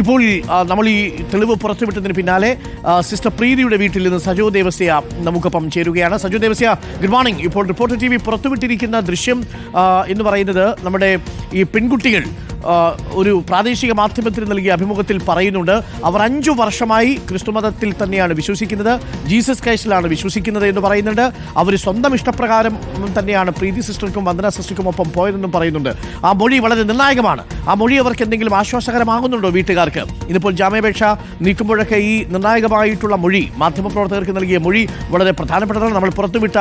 ഇപ്പോൾ നമ്മൾ ഈ തെളിവ് പുറത്തുവിട്ടതിന് പിന്നാലെ സിസ്റ്റർ പ്രീതിയുടെ വീട്ടിൽ നിന്ന് സജോ ദേവസ്യ നമുക്കൊപ്പം ചേരുകയാണ്. സജോ ദേവസ്യ ഗുഡ് മോർണിംഗ് ഇപ്പോൾ റിപ്പോർട്ടർ ടി വി പുറത്തുവിട്ടിരിക്കുന്ന ദൃശ്യം എന്ന് പറയുന്നത് നമ്മുടെ ഈ പെൺകുട്ടികൾ ഒരു പ്രാദേശിക മാധ്യമത്തിന് നൽകിയ അഭിമുഖത്തിൽ പറയുന്നുണ്ട് അവർ അഞ്ചു വർഷമായി ക്രിസ്തുമതത്തിൽ തന്നെയാണ് വിശ്വസിക്കുന്നത് ജീസസ് ക്രൈസ്റ്റിലാണ് വിശ്വസിക്കുന്നത് എന്ന് പറയുന്നുണ്ട്. അവർ സ്വന്തം ഇഷ്ടപ്രകാരം തന്നെയാണ് പ്രീതി സിസ്റ്റർക്കും വന്ദന സിസ്റ്റർക്കും ഒപ്പം പോയതെന്നും പറയുന്നുണ്ട്. ആ മൊഴി വളരെ നിർണായകമാണ്. ആ മൊഴി അവർക്ക് എന്തെങ്കിലും ആശ്വാസകരമാകുന്നുണ്ടോ വീട്ടുകാർക്ക്? ഇതിപ്പോൾ ജാമ്യാപേക്ഷ നീക്കുമ്പോഴൊക്കെ ഈ നിർണായകമായിട്ടുള്ള മൊഴി മാധ്യമപ്രവർത്തകർക്ക് നൽകിയ മൊഴി വളരെ പ്രധാനപ്പെട്ടതാണ്. നമ്മൾ പുറത്തുവിട്ട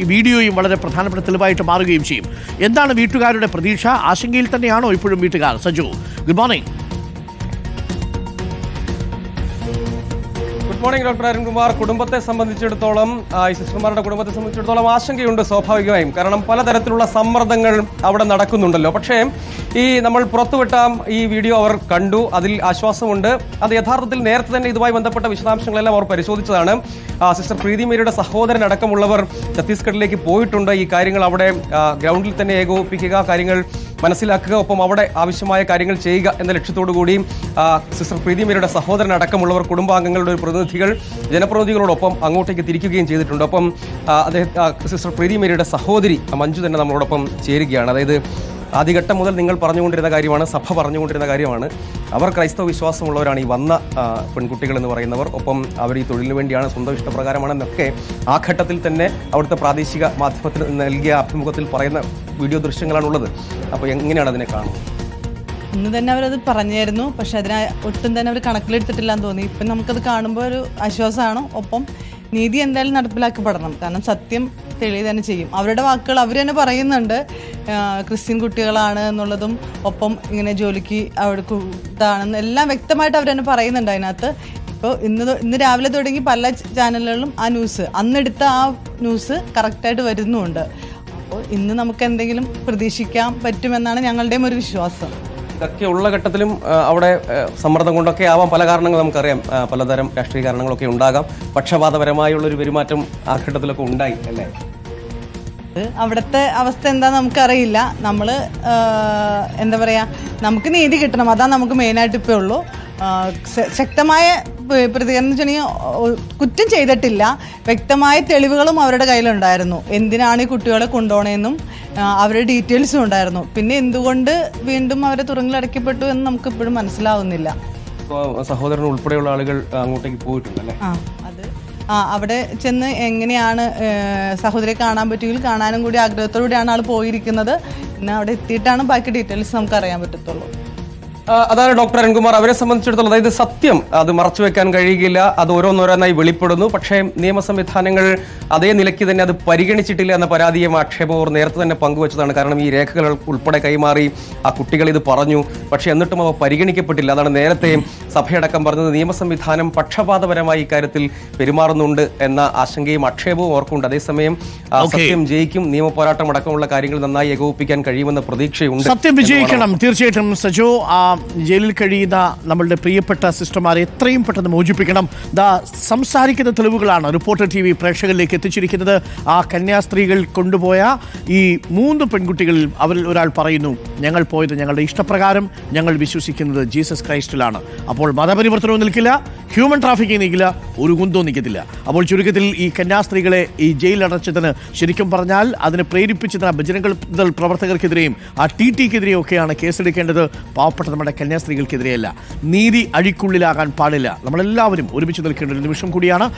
ഈ വീഡിയോയും വളരെ പ്രധാനപ്പെട്ട തെളിവായിട്ട് മാറുകയും ചെയ്യും. എന്താണ് വീട്ടുകാരുടെ പ്രതീക്ഷ? ആശങ്കയിൽ തന്നെയാണോ ഇപ്പോഴും വീട്ടുകാർ? Saju good morning morning doctor Arunkumar കുടുംബത്തെ സംബന്ധിച്ചിടത്തോളം ഈ സിസ്റ്റർമാരുടെ കുടുംബത്തെ സംബന്ധിച്ചിടത്തോളം ആശങ്കയുണ്ട് സ്വാഭാവികമായും. കാരണം പലതരത്തിലുള്ള സമ്മർദ്ദങ്ങൾ അവിടെ നടക്കുന്നുണ്ടല്ലോ. പക്ഷേ ഈ നമ്മൾ പുറത്തുവിട്ട ഈ വീഡിയോ അവർ കണ്ടു. അതിൽ ആശ്വാസമുണ്ട്. അത് യഥാർത്ഥത്തിൽ നേരത്തെ തന്നെ ഇതുമായി ബന്ധപ്പെട്ട വിശദാംശങ്ങളെല്ലാം അവർ പരിശോധിച്ചതാണ്. സിസ്റ്റർ പ്രീതി മേരിയുടെ സഹോദരൻ അടക്കമുള്ളവർ ഛത്തീസ്ഗഡിലേക്ക് പോയിട്ടുണ്ട്. ഈ കാര്യങ്ങൾ അവിടെ ഗ്രൗണ്ടിൽ തന്നെ ഏകോപിപ്പിക്കുക കാര്യങ്ങൾ മനസ്സിലാക്കുക ഒപ്പം അവിടെ ആവശ്യമായ കാര്യങ്ങൾ ചെയ്യുക എന്ന ലക്ഷ്യത്തോടു കൂടി സിസ്റ്റർ പ്രീതി മേരിയുടെ സഹോദരൻ അടക്കമുള്ളവർ കുടുംബാംഗങ്ങളുടെ ഒരു പ്രതിനിധികൾ ജനപ്രതിനിധികളോടൊപ്പം അങ്ങോട്ടേക്ക് തിരിക്കുകയും ചെയ്തിട്ടുണ്ട്. ഒപ്പം അദ്ദേഹം സിസ്റ്റർ പ്രീതി മേരിയുടെ സഹോദരി മഞ്ജു തന്നെ നമ്മളോടൊപ്പം ചേരുകയാണ്. അതായത് ആദ്യഘട്ടം മുതൽ നിങ്ങൾ പറഞ്ഞുകൊണ്ടിരുന്ന കാര്യമാണ് സഭ പറഞ്ഞുകൊണ്ടിരുന്ന കാര്യമാണ്. അവർ ക്രൈസ്തവ വിശ്വാസമുള്ളവരാണ് ഈ വന്ന പെൺകുട്ടികൾ എന്ന് പറയുന്നവർ. ഒപ്പം അവർ ഈ തൊഴിലിന് വേണ്ടിയാണ് സ്വന്തം ഇഷ്ടപ്രകാരമാണെന്നൊക്കെ ആ ഘട്ടത്തിൽ തന്നെ അവിടുത്തെ പ്രാദേശിക മാധ്യമത്തിൽ നൽകിയ അഭിമുഖത്തിൽ പറയുന്ന വീഡിയോ ദൃശ്യങ്ങളാണുള്ളത്. അപ്പോൾ എങ്ങനെയാണ് അതിനെ കാണുന്നത്? ഇന്ന് തന്നെ അവരത് പറഞ്ഞായിരുന്നു. പക്ഷെ അതിനെ ഒട്ടും തന്നെ അവർ കണക്കിലെടുത്തിട്ടില്ല എന്ന് തോന്നി. ഇപ്പം നമുക്കത് കാണുമ്പോൾ ഒരു ആശ്വാസമാണ്. ഒപ്പം നീതി എന്തായാലും നടപ്പിലാക്കപ്പെടണം. കാരണം സത്യം തെളിയ തന്നെ ചെയ്യും. അവരുടെ വാക്കുകൾ അവർ തന്നെ പറയുന്നുണ്ട്. ക്രിസ്ത്യൻ കുട്ടികളാണ് എന്നുള്ളതും ഒപ്പം ഇങ്ങനെ ജോലിക്ക് അവിടെ ഇതാണെന്ന് എല്ലാം വ്യക്തമായിട്ട് അവർ തന്നെ പറയുന്നുണ്ട് അതിനകത്ത്. ഇപ്പോൾ ഇന്ന് ഇന്ന് രാവിലെ തുടങ്ങി പല ചാനലുകളിലും ആ ന്യൂസ് അന്നെടുത്ത ആ ന്യൂസ് കറക്റ്റായിട്ട് വരുന്നുമുണ്ട്. അപ്പോൾ ഇന്ന് നമുക്ക് എന്തെങ്കിലും പ്രതീക്ഷിക്കാൻ പറ്റുമെന്നാണ് ഞങ്ങളുടെയും ഒരു വിശ്വാസം. ഇതൊക്കെ ഉള്ള ഘട്ടത്തിലും അവിടെ സമ്മർദ്ദം കൊണ്ടൊക്കെ ആവാം. പല കാരണങ്ങൾ നമുക്കറിയാം. പലതരം രാഷ്ട്രീയ കാരണങ്ങളൊക്കെ ഉണ്ടാകാം. പക്ഷപാതപരമായുള്ളൊരു പെരുമാറ്റം ആ ഘട്ടത്തിലൊക്കെ ഉണ്ടായി അല്ലേ? അവിടുത്തെ അവസ്ഥ എന്താ നമുക്കറിയില്ല. നമ്മൾ എന്താ പറയാ നമുക്ക് നീതി കിട്ടണം. അതാ നമുക്ക് മെയിനായിട്ട് ഇപ്പോൾ ഉള്ളൂ. ശക്തമായ പ്രതികരണം എന്ന് വെച്ചിട്ടുണ്ടെങ്കിൽ കുറ്റം ചെയ്തിട്ടില്ല. വ്യക്തമായ തെളിവുകളും അവരുടെ കയ്യിലുണ്ടായിരുന്നു. എന്തിനാണ് ഈ കുട്ടികളെ കൊണ്ടുപോകണമെന്നും അവരുടെ ഡീറ്റെയിൽസും ഉണ്ടായിരുന്നു. പിന്നെ എന്തുകൊണ്ട് വീണ്ടും അവരെ തുറങ്കിലടയ്ക്കപ്പെട്ടു എന്ന് നമുക്ക് ഇപ്പോഴും മനസ്സിലാവുന്നില്ല. സഹോദരൻ ഉൾപ്പെടെയുള്ള ആളുകൾ അങ്ങോട്ടേക്ക് പോയിട്ടുണ്ടല്ലേ? ആ അത് ആ അവിടെ ചെന്ന് എങ്ങനെയാണ് സഹോദരി സഹോദരിയെ കാണാൻ പറ്റുമെങ്കിൽ കാണാനും കൂടി ആഗ്രഹത്തോടുകൂടിയാണ് ആൾ പോയിരിക്കുന്നത്. പിന്നെ അവിടെ എത്തിയിട്ടാണ് ബാക്കി ഡീറ്റെയിൽസ് നമുക്ക് അറിയാൻ പറ്റത്തുള്ളൂ. അതാണ് ഡോക്ടർ അരുൺകുമാർ. അവരെ സംബന്ധിച്ചിടത്തോളം അതായത് സത്യം അത് മറച്ചു വെക്കാൻ കഴിയുകയില്ല. അത് ഓരോന്നോരോന്നായി വെളിപ്പെടുന്നു. പക്ഷേ നിയമ സംവിധാനങ്ങൾ അതേ നിലയ്ക്ക് തന്നെ അത് പരിഗണിച്ചിട്ടില്ല എന്ന പരാതിയും ആക്ഷേപവും നേരത്തെ തന്നെ പങ്കുവച്ചതാണ്. കാരണം ഈ രേഖകൾ ഉൾപ്പെടെ കൈമാറി ആ കുട്ടികൾ ഇത് പറഞ്ഞു. പക്ഷേ എന്നിട്ടും അവ പരിഗണിക്കപ്പെട്ടില്ല. അതാണ് നേരത്തെ സഭയടക്കം പറഞ്ഞത്. നിയമ സംവിധാനം പക്ഷപാതപരമായി ഇക്കാര്യത്തിൽ പെരുമാറുന്നുണ്ട് എന്ന ആശങ്കയും ആക്ഷേപവും ഓർക്കുന്നുണ്ട് അതേസമയം സത്യം ജയിക്കും നിയമ പോരാട്ടം അടക്കമുള്ള കാര്യങ്ങൾ നന്നായി ഏകോപിപ്പിക്കാൻ കഴിയുമെന്ന പ്രതീക്ഷയുണ്ട്. സത്യം വിജയിക്കണം. തീർച്ചയായിട്ടും സജോ ആ ജയിലിൽ കഴിയുന്ന നമ്മളുടെ പ്രിയപ്പെട്ട സിസ്റ്റർമാരെ എത്രയും പെട്ടെന്ന് മോചിപ്പിക്കണം. ദാ സംസാരിക്കുന്ന തെളിവുകളാണ് റിപ്പോർട്ടർ ടി വി പ്രേക്ഷകരിലേക്ക് എത്തിച്ചിരിക്കുന്നത്. ആ കന്യാസ്ത്രീകൾ കൊണ്ടുപോയ ഈ മൂന്ന് പെൺകുട്ടികളിൽ അവരിൽ ഒരാൾ പറയുന്നു ഞങ്ങൾ പോയത് ഞങ്ങളുടെ ഇഷ്ടപ്രകാരം ഞങ്ങൾ വിശ്വസിക്കുന്നത് ജീസസ് ക്രൈസ്റ്റിലാണ്. അപ്പോൾ മതപരിവർത്തനവും നിൽക്കില്ല ഹ്യൂമൻ ട്രാഫിക്കിംഗ് നിൽക്കില്ല ഒരു കുന്തവും നിൽക്കത്തില്ല അപ്പോൾ ചുരുക്കത്തിൽ ഈ കന്യാസ്ത്രീകളെ ഈ ജയിലടച്ചതിന് ശരിക്കും പറഞ്ഞാൽ അതിനെ പ്രേരിപ്പിച്ചതിന് ബജരംഗൾ പ്രവർത്തകർക്കെതിരെയും ആ ടി ടിക്കെതിരെയും ഒക്കെയാണ് കേസെടുക്കേണ്ടത്. പാവപ്പെട്ട നമ്മുടെ കന്യാസ്ത്രീകൾക്കെതിരെയല്ല. നീതി അഴിക്കുള്ളിലാകാൻ പാടില്ല. നമ്മളെല്ലാവരും ഒരുമിച്ച് നിൽക്കേണ്ട ഒരു നിമിഷം കൂടിയാണ്.